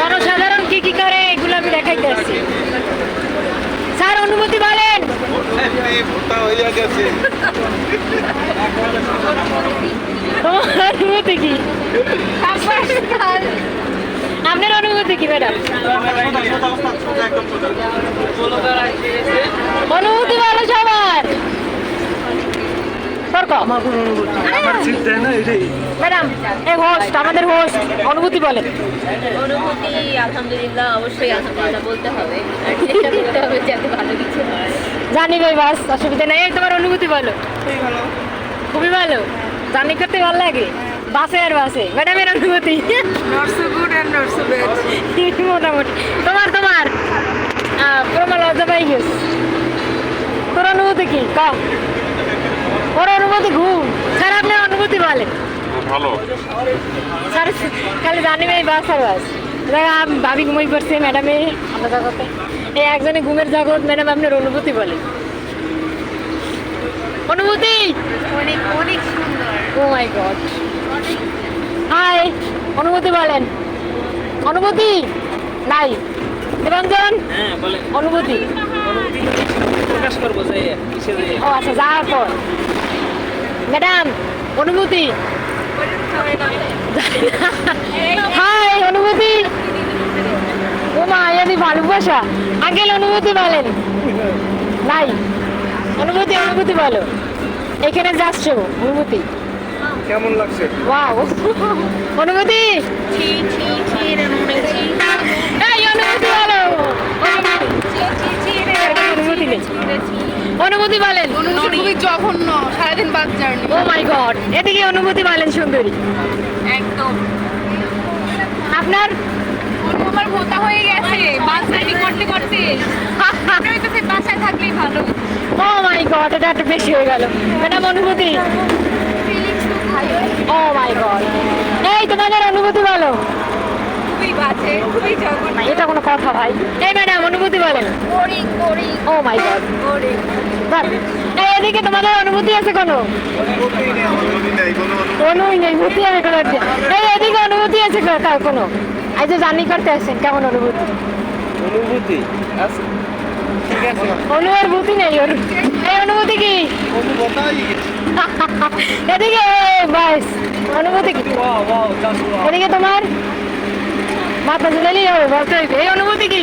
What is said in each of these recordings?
জনসাধারণ কি কি করে এগুলো আমি দেখাইতে আসছি। স্যার, অনুমতি বলেন। অনুমতি কি? আপনার অনুমতি কি, ম্যাডাম অনুমতি বলো সবার তর্ক আমার সিট দেয় না এটাই ম্যাডাম এই হোস্ট আমাদের হোস্ট অনুভূতি বলেন। অনুভূতি আলহামদুলিল্লাহ অবশ্যই আলহামদুলিল্লাহ বলতে হবে। আর চেষ্টা করতে হবে যাতে ভালো কিছু হয়। জানি ভাই বাস অসুবিধা নেই। এই তোমার অনুভূতি বলো। খুবই ভালো। জার্নি করতে ভালো লাগে? বাসে আর বাসে? ম্যাডামের অনুভূতি. মোটামুটি। তোমার তোমার? প্রমা লজ্জা পাই গেছ তোর অনুভূতি কি? ক ওর অনুভূতি ঘুম। স্যার আপনার অনুভূতি বলেন। ভালো। স্যার খালি জানি ভাই বাস আর বাস। ভাবি ঘুমাই করছে ম্যাডামে আমরা জগতে। এই একজনে ঘুমের জগৎ ম্যাডাম আপনার অনুভূতি বলে অনুভূতি? অনেক অনেক সুন্দর। ও মাই গড হাই অনুভূতি বলেন। অনুভূতি? নাই। দেবাঞ্জন হ্যাঁ বলে অনুভূতি। প্রকাশ করব যাই ও আচ্ছা যাওয়ার পর ম্যাডাম অনুভূতি? হাই অনুভূতি? ও মা এদি ভালোবাসা। আঙ্কেল অনুভূতি বলেন। নাই। অনুভূতি অনুভূতি বলো। এখানে যাচ্ছ অনুভূতি। কেমন লাগছে? ওয়াও। অনুভূতি ছি ছি ছি রে মনে ছি এই অনুভূতি বলো অনুভূতি নেই অনুভূতি বলেন? অনুভূতি খুবই জঘন্য সারাদিন বাস জার্নি ও মাই গড এদিকে অনুভূতি বলেন সুন্দরী? একদম। আপনার? আমার ভোতা হয়ে গেছে বাস জার্নি করতে করতে? মনে হইতেছে বাসায় থাকলেই ভালো। ও মাই গড এটা একটু বেশি হয়ে গেল। ম্যাডাম অনুভূতি? ও মাই গড এই তোমাদের অনুভূতি বলো। খুবই বাজে খুবই জঘন্য। এটা কোনো কথা ভাই। এই ম্যাডাম অনুভূতি বলেন। ও মাই গড এই এদিকে তোমাদের অনুভূতি আছে কোনো? কোনোই নেই ভূতি আমি কোনো এই এদিকে অনুভূতি আছে কার কোনো? যে জার্নি করতে আসছেন কেমন অনুভূতি? অনুভূতি আছে। ঠিক আছে। অনুর ভূতি নেই এই অনুভূতি কি? এদিকে বাস। অনুভূতি কি? এদিকে তোমার? মাথা ঝুলালেই হবে বলতে এই অনুভূতি কি?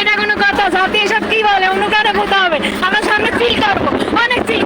এটা কোনো কথা সাথে এসব কি বলে? অন্য কারও কোথাও হবে। আমার সামনে ফিল করব। অনেক ফিল